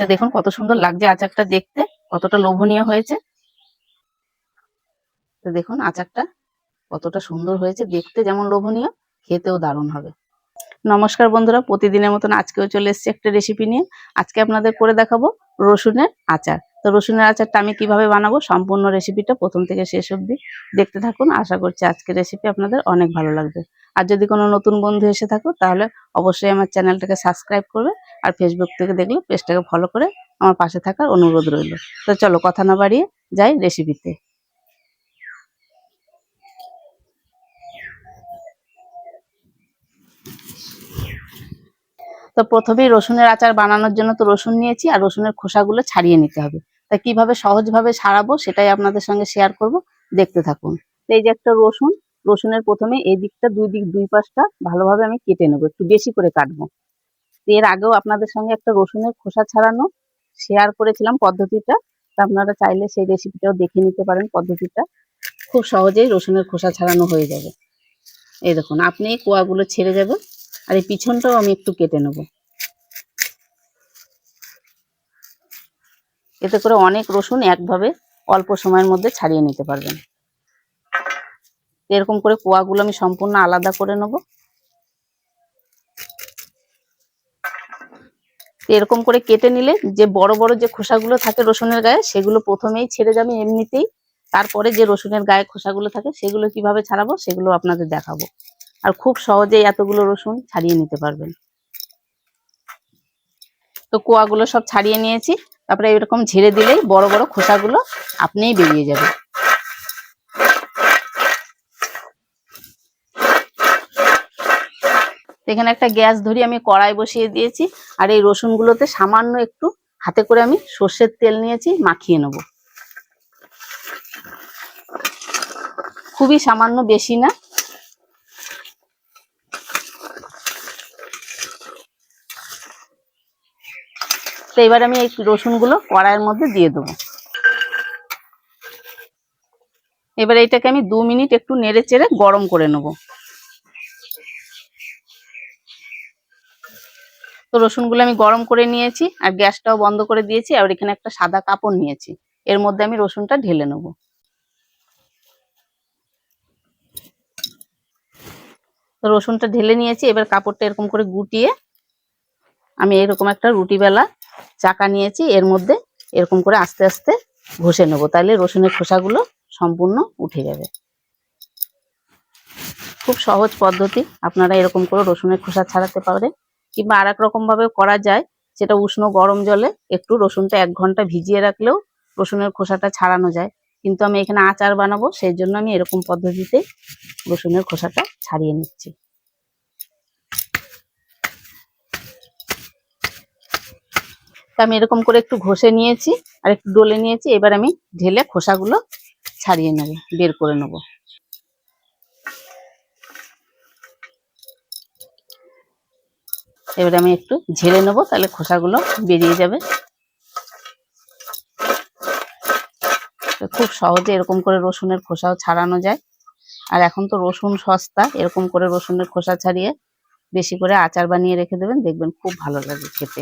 তো দেখুন কত সুন্দর লাগছে আচারটা দেখতে, কতটা লোভনীয় হয়েছে। তো দেখুন আচারটা কতটা সুন্দর হয়েছে, দেখতে যেমন লোভনীয়, খেতেও দারুণ হবে। নমস্কার বন্ধুরা, প্রতিদিনের মতন আজকেও চলে এসেছি একটা রেসিপি নিয়ে। আজকে আপনাদের করে দেখাবো রসুনের আচার। তো রসুনের আচারটা আমি কীভাবে বানাবো, সম্পূর্ণ রেসিপিটা প্রথম থেকে শেষ অবধি দেখতে থাকুন। আশা করছি আজকের রেসিপি আপনাদের অনেক ভালো লাগবে। আর যদি কোনো নতুন বন্ধু এসে থাকো, তাহলে অবশ্যই আমার চ্যানেলটাকে সাবস্ক্রাইব করবে আর ফেসবুক থেকে দেখলে পেজটাকে ফলো করে আমার পাশে থাকার অনুরোধ রইল। তো চলো কথা না বাড়িয়ে যাই রেসিপিতে তো প্রথমেই রসুনের আচার বানানোর জন্য তো রসুন নিয়েছি আর রসুনের খোসাগুলো ছাড়িয়ে নিতে হবে। তা কীভাবে সহজভাবে সারাবো সেটাই আপনাদের সঙ্গে শেয়ার করব। দেখতে থাকুন। এই যে একটা রসুন রসুনের প্রথমে এই দিকটা দুই দিক, দুই পাশটা ভালোভাবে আমি কেটে নেব, একটু বেশি করে কাটবো। এর আগেও আপনাদের সঙ্গে একটা রসুনের খোসা ছাড়ানো শেয়ার করেছিলাম পদ্ধতিটা। আপনারা চাইলে সেই রেসিপিটাও দেখে নিতে পারেন পদ্ধতিটা। খুব সহজেই রসুনের খোসা ছাড়ানো হয়ে যাবে। এই দেখুন, আপনি কোয়াগুলো ছেড়ে যাবে আর এই পিছনটাও আমি একটু কেটে নেব। এতে করে অনেক রসুন একভাবে অল্প সময়ের মধ্যে ছাড়িয়ে নিতে পারবেন। এরকম করে কোয়াগুলো আমি সম্পূর্ণ আলাদা করে নেব। এরকম করে কেটে নিলে যে বড় বড় যে খোসাগুলো থাকে রসুনের গায়ে, সেগুলো প্রথমেই ছেড়ে যাবে এমনিতেই। তারপরে যে রসুনের গায়ে খোসাগুলো থাকে, সেগুলো কীভাবে ছাড়াবো সেগুলো আপনাদের দেখাবো। আর খুব সহজেই এতগুলো রসুন ছাড়িয়ে নিতে পারবেন। তো কোয়াগুলো সব ছাড়িয়ে নিয়েছি। তারপরে এরকম ঝেড়ে দিলেই বড় বড় খোসাগুলো আপনিই বেরিয়ে যাবে এখানে একটা গ্যাস ধরি আমি কড়াই বসিয়ে দিয়েছি, আর এই রসুনগুলোতে সামান্য একটু হাতে করে আমি সর্ষের তেল নিয়েছি, মাখিয়ে নেব। খুবই সামান্য বেশি না। তো এবার আমি এই রসুনগুলো কড়াইয়ের মধ্যে দিয়ে দেবো। এবার এটাকে আমি দু মিনিট একটু নেড়ে চেড়ে গরম করে নেব। তো রসুনগুলো আমি গরম করে নিয়েছি আর গ্যাসটাও বন্ধ করে দিয়েছি, আর এখানে একটা সাদা কাপড় নিয়েছি। এর মধ্যে আমি রসুনটা ঢেলে নেব। তো রসুনটা ঢেলে নিয়েছি, এবার কাপড়টা এরকম করে গুটিয়ে আমি এরকম একটা রুটি বেলা চাকা নিয়েছি, এর মধ্যে এরকম করে আস্তে আস্তে ঘষে নেব, তাহলে রসুনের খোসাগুলো সম্পূর্ণ উঠে যাবে। খুব সহজ পদ্ধতি, আপনারা এরকম করে রসুনের খোসা ছাড়াতে পারেন। কিংবা আর এক রকম ভাবে করা যায়, সেটা উষ্ণ গরম জলে একটু রসুনটা এক ঘণ্টা ভিজিয়ে রাখলেও রসুনের খোসাটা ছাড়ানো যায়। কিন্তু আমি এখানে আচার বানাবো, সেই জন্য আমি এরকম পদ্ধতিতে রসুনের খোসাটা ছাড়িয়ে নিচ্ছি। আমি এরকম করে একটু ঘষে নিয়েছি, আর একটু ডলে নিয়েছি, এবার আমি ঢেলে খোসাগুলো ছাড়িয়ে নেব, বের করে নেব। এবারে আমি একটু ঝেড়ে নেব, তাহলে খোসাগুলো বেরিয়ে যাবে। খুব সহজে এরকম করে রসুনের খোসাও ছাড়ানো যায়। আর এখন তো রসুন সস্তা, এরকম করে রসুনের খোসা ছাড়িয়ে বেশি করে আচার বানিয়ে রেখে দেবেন, দেখবেন খুব ভালো লাগে খেতে।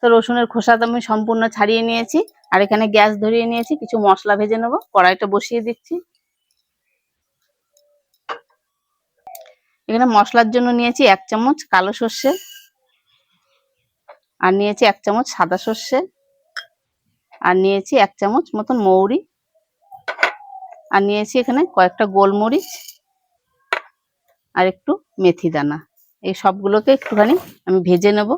তো রসুনের খোসা তো আমি সম্পূর্ণ ছাড়িয়ে নিয়েছি, আর এখানে গ্যাস ধরিয়ে নিয়েছি, কিছু মশলা ভেজে নেব, কড়াইটা বসিয়ে দিচ্ছি। এখানে মশলার জন্য নিয়েছি এক চামচ কালো সর্ষে আর নিয়েছি এক চামচ সাদা সর্ষে আর নিয়েছি এক চামচ মতন মৌরি আর নিয়েছি এখানে কয়েকটা গোলমরিচ আর একটু মেথি দানা। এই সবগুলোকে একটুখানি আমি ভেজে নেব।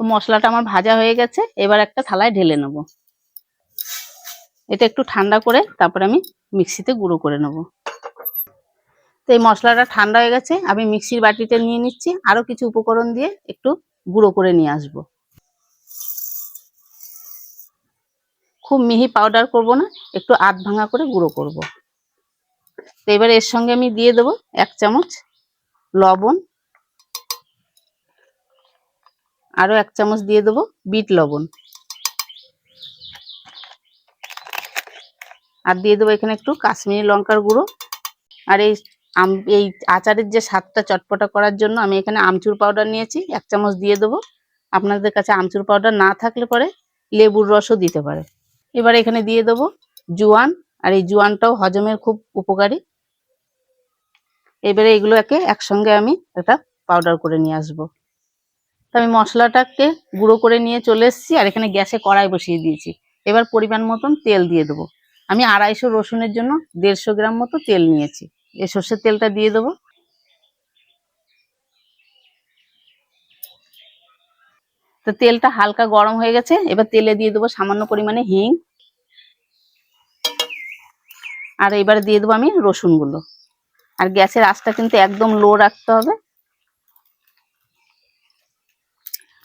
মশলাটা আমার ভাজা হয়ে গেছে, এবার একটা থালায় ঢেলে নেব। এটা একটু ঠান্ডা করে তারপরে আমি মিক্সিতে গুঁড়ো করে নেব। তো এই মশলাটা ঠান্ডা হয়ে গেছে, আমি মিক্সির বাটিতে নিয়ে নিচ্ছি। আরও কিছু উপকরণ দিয়ে একটু গুঁড়ো করে নিয়ে আসব। খুব মিহি পাউডার করব না, একটু আধ ভাঙা করে গুঁড়ো করব। তো এবার এর সঙ্গে আমি দিয়ে দেবো এক চামচ লবণ। আরও এক চামচ দিয়ে দেবো বিট লবণ। আর দিয়ে দেবো এখানে একটু কাশ্মীরি লঙ্কার গুঁড়ো। আর এই আম, এই আচারের যে স্বাদটা চটপটা করার জন্য আমি এখানে আমচুর পাউডার নিয়েছি, এক চামচ দিয়ে দেবো। আপনাদের কাছে আমচুর পাউডার না থাকলে পরে লেবুর রসও দিতে পারে। এবার এখানে দিয়ে দেবো জোয়ান, আর এই জোয়ানটাও হজমের খুব উপকারী। এবারে এগুলো একে একসঙ্গে আমি একটা পাউডার করে নিয়ে আসব। তো আমি মশলাটাকে গুঁড়ো করে নিয়ে চলে এসেছি, আর এখানে গ্যাসে কড়াই বসিয়ে দিয়েছি। এবার পরিমাণ মতন তেল দিয়ে দেবো। আমি আড়াইশো রসুনের জন্য দেড়শো গ্রাম মতো তেল নিয়েছি। এই সর্ষের তেলটা দিয়ে দেবো। তো তেলটা হালকা গরম হয়ে গেছে, এবার তেলে দিয়ে দেবো সামান্য পরিমাণে হিং। আর এবার দিয়ে দেবো আমি রসুনগুলো। আর গ্যাসের আঁচটা কিন্তু একদম লো রাখতে হবে।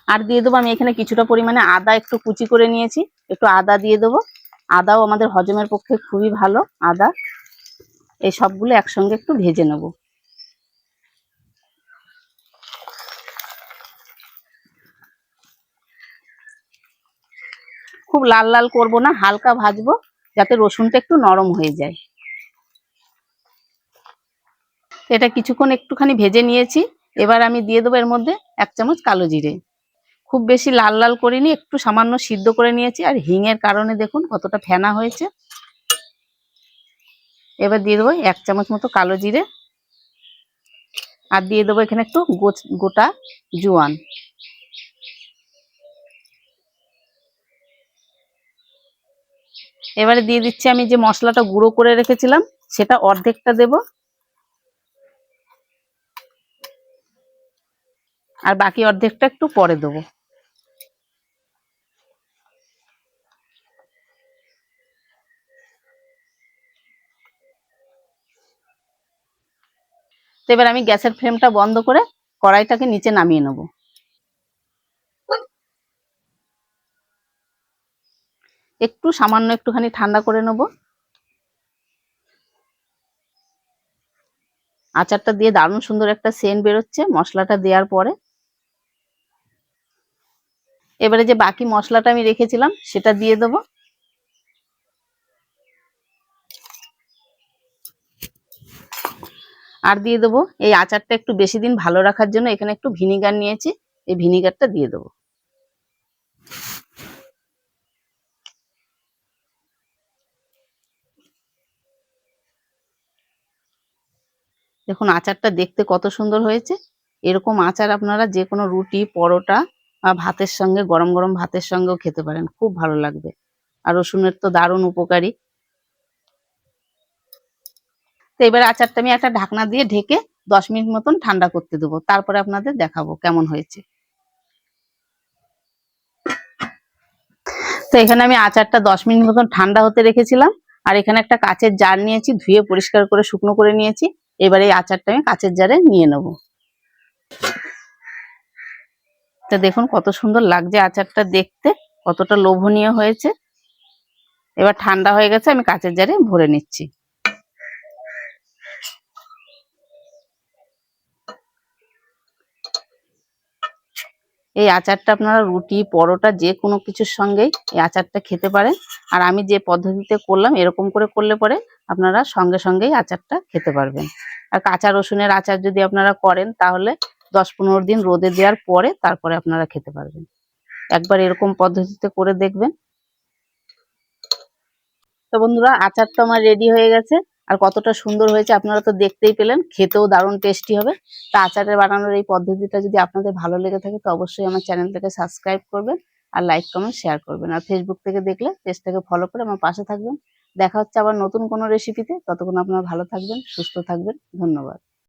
আর দিয়ে দেবো আমি এখানে কিছুটা পরিমাণে আদা একটু কুচি করে নিয়েছি, একটু আদা দিয়ে দেবো। আদাও আমাদের হজমের পক্ষে খুবই ভালো, আদা। এই সবগুলো একসঙ্গে একটু ভেজে নেব। খুব লাল লাল করব না, হালকা ভাজবো, যাতে রসুনটা একটু নরম হয়ে যায়। এটা কিছুক্ষণ একটুখানি ভেজে নিয়েছি, এবার আমি দিয়ে দেবো এর মধ্যে এক চামচ কালো জিরে। খুব বেশি লাল লাল করিনি, একটু সামান্য সিদ্ধ করে নিয়েছি। আর হিঙের কারণে দেখুন কতটা ফেনা হয়েছে। এবার দিয়ে দেবো এক চামচ মতো কালো জিরে। আর দিয়ে দেবো এখানে একটু গোটা জোয়ান। এবারে দিয়ে দিচ্ছি আমি যে মশলাটা গুঁড়ো করে রেখেছিলাম, সেটা অর্ধেকটা দেব। আর বাকি অর্ধেকটা একটু পরে দেবো। এবার আমি গ্যাসের ফ্লেমটা বন্ধ করে কড়াইটাকে নিচে নামিয়ে নেব। একটু সামান্য একটুখানি ঠান্ডা করে নেব। আচারটা দিয়ে দারুণ সুন্দর একটা সেন্ট বেরোচ্ছে মশলাটা দেওয়ার পরে। এবারে যে বাকি মশলাটা আমি রেখেছিলাম সেটা দিয়ে দেবো। আর দিয়ে দেবো এই আচারটা একটু বেশি দিন ভালো রাখার জন্য এখানে একটু ভিনিগার নিয়েছি, এই ভিনিগারটা দিয়ে দেবো। দেখুন, আচারটা দেখতে কত সুন্দর হয়েছে। এরকম আচার আপনারা যে কোনো রুটি, পরোটা বা ভাতের সঙ্গে, গরম গরম ভাতের সঙ্গেও খেতে পারেন, খুব ভালো লাগবে। আর রসুনের তো দারুণ উপকারী। তো এবার আচারটা আমি একটা ঢাকনা দিয়ে ঢেকে দশ মিনিট মতন ঠান্ডা করতে দেবো। তারপরে আপনাদের দেখাবো কেমন হয়েছে। তো এখানে আমি আচারটা দশ মিনিট মতন ঠান্ডা হতে রেখেছিলাম। আর এখানে একটা কাচের জার নিয়েছি, ধুয়ে পরিষ্কার করে শুকনো করে নিয়েছি। এবারে এই আচারটা আমি কাচের জারে নিয়ে নেব। তো দেখুন কত সুন্দর লাগছে আচারটা দেখতে, কতটা লোভনীয় হয়েছে। এবার ঠান্ডা হয়ে গেছে, আমি কাচের জারে ভরে নিচ্ছি। এই আচারটা আপনারা রুটি, পরোটা, যে কোনো কিছুর সঙ্গেই এই আচারটা খেতে পারেন। আর আমি যে পদ্ধতিতে করলাম, এরকম করে করলে পরে আপনারা সঙ্গে সঙ্গেই আচারটা খেতে পারবেন। আর কাঁচা রসুনের আচার যদি আপনারা করেন, তাহলে দশ পনেরো দিন রোদে দেওয়ার পরে তারপরে আপনারা খেতে পারবেন। একবার এরকম পদ্ধতিতে করে দেখবেন। তো বন্ধুরা, আচার তো আমার রেডি হয়ে গেছে। আর কতটা সুন্দর হয়েছে আপনারা তো দেখতেই পেলেন। খেতেও দারুণ টেস্টি হবে। তা আচারের বানানোর এই পদ্ধতিটা যদি আপনাদের ভালো লেগে থাকে, তো অবশ্যই আমার চ্যানেলটাকে সাবস্ক্রাইব করবেন আর লাইক কমেন্ট শেয়ার করবেন। আর ফেসবুক থেকে দেখলে পেজটাকে ফলো করে আমার পাশে থাকবেন। দেখা হচ্ছে আবার নতুন কোনো রেসিপিতে ততক্ষণ আপনারা ভালো থাকবেন, সুস্থ থাকবেন। ধন্যবাদ।